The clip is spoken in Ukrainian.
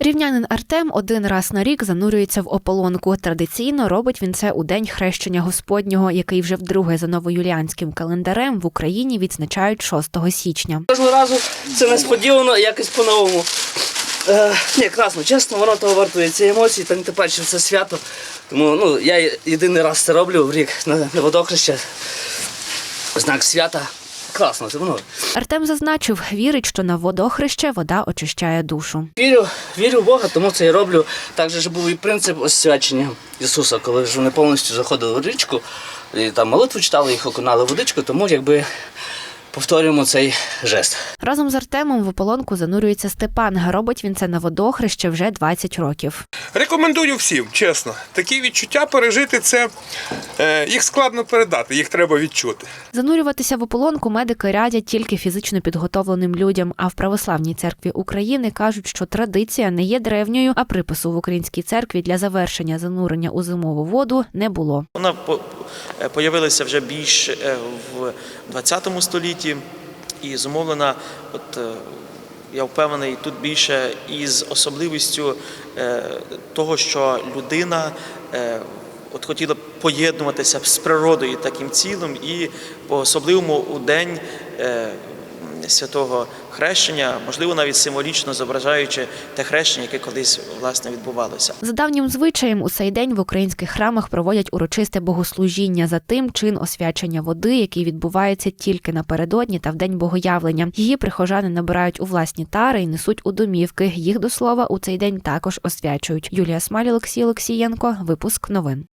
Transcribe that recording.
Рівнянин Артем один раз на рік занурюється в ополонку. Традиційно робить він це у день хрещення Господнього, який вже вдруге за новоюліанським календарем в Україні відзначають 6 січня. Кожного разу це несподівано, якось по-новому. Е, ні, красно, чесно, воно того вартує ці емоції, та не те паче це свято. Тому ну, я єдиний раз це роблю в рік на, на водохреще. Знак свята. Класно, це воно. Артем зазначив, вірить, що на водохреще вода очищає душу. Вірю, вірю в Бога, тому це я роблю. Так же ж був і принцип освячення Ісуса, коли ж вони повністю заходили в річку, і там молитву читали, їх окунали водичку, тому якби повторюємо цей жест. Разом з Артемом в ополонку занурюється Степан. Робить він це на водохреще вже 20 років. Рекомендую всім, чесно. Такі відчуття пережити це е, їх складно передати, їх треба відчути. Занурюватися в ополонку медики радять тільки фізично підготовленим людям. А в православній церкві України кажуть, що традиція не є древньою, а припису в українській церкві для завершення занурення у зимову воду не було. Вона по- е, появилася вже більш е, в 20 столітті. І зумовлена, от, е, я впевнений, тут більше із особливістю того, що людина от хотіла поєднуватися з природою таким цілим і по-особливому у день святого хрещення, можливо, навіть символічно зображаючи те хрещення, яке колись власне відбувалося. За давнім звичаєм у цей день в українських храмах проводять урочисте богослужіння за тим чин освячення води, який відбувається тільки напередодні та в день богоявлення. Її прихожани набирають у власні тари і несуть у домівки. Їх до слова у цей день також освячують. Юлія Смаль, Олексій Олексієнко. Випуск новин.